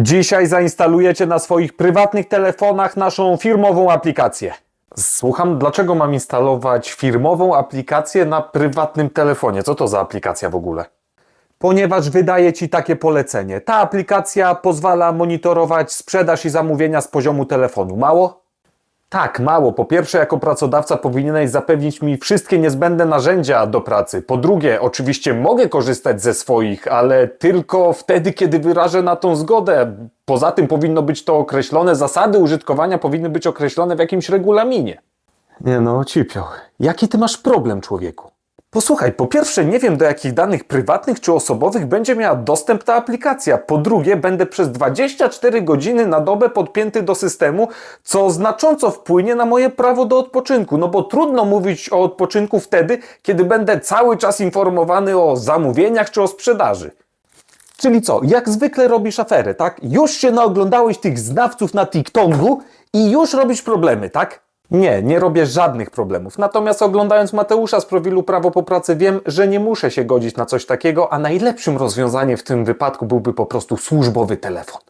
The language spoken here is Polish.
Dzisiaj zainstalujecie na swoich prywatnych telefonach naszą firmową aplikację. Słucham, dlaczego mam instalować firmową aplikację na prywatnym telefonie? Co to za aplikacja w ogóle? Ponieważ wydaje Ci takie polecenie. Ta aplikacja pozwala monitorować sprzedaż i zamówienia z poziomu telefonu. Mało? Tak, mało. Po pierwsze, jako pracodawca powinieneś zapewnić mi wszystkie niezbędne narzędzia do pracy. Po drugie, oczywiście mogę korzystać ze swoich, ale tylko wtedy, kiedy wyrażę na tą zgodę. Poza tym powinno być to określone, zasady użytkowania powinny być określone w jakimś regulaminie. Nie no, cipio. Jaki ty masz problem, człowieku? Posłuchaj, po pierwsze nie wiem do jakich danych prywatnych czy osobowych będzie miała dostęp ta aplikacja. Po drugie będę przez 24 godziny na dobę podpięty do systemu, co znacząco wpłynie na moje prawo do odpoczynku. No bo trudno mówić o odpoczynku wtedy, kiedy będę cały czas informowany o zamówieniach czy o sprzedaży. Czyli co, jak zwykle robisz aferę, tak? Już się naoglądałeś tych znawców na TikToku i już robisz problemy, tak? Nie, nie robię żadnych problemów. Natomiast oglądając Mateusza z profilu Prawo po pracy wiem, że nie muszę się godzić na coś takiego, a najlepszym rozwiązaniem w tym wypadku byłby po prostu służbowy telefon.